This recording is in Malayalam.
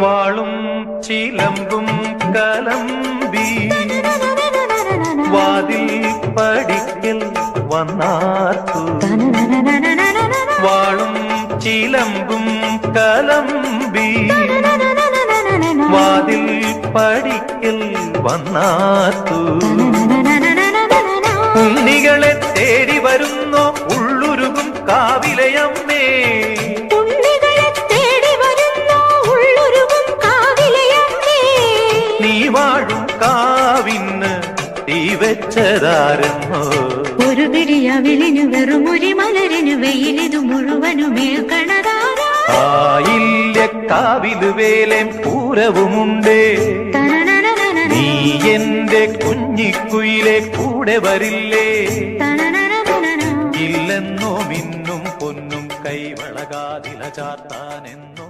വാളും ചിലമ്പും കലമ്പി. വാതിൽ പടിക്കൽ വന്നാർത്തു. വാളും ചിലമ്പും കലമ്പി. വാതിൽ പടിക്കൽ വന്നാർത്തു. ഉണ്ണികളെ തേടി വരുന്നോ ഉള്ളുരുകും കാവിലയമ്മേ നീ വാഴും കാവിന്ന് തീ വെച്ചതാരെന്നോ? ഒരു പിടിയവിളിനു വെറും ഒരു മലരിനു വെയിലിതു മുഴുവനുമേ ആയില്ല കാവിൽ വേലേം പൂരവുമുണ്ടേ. നീ എന്റെ കുഞ്ഞിക്കുയിലെ കൂടെ വരില്ലേ? ഇല്ലെന്നോ മിന്നും പൊന്നും കൈവളകാതില ചാത്താനെന്ന്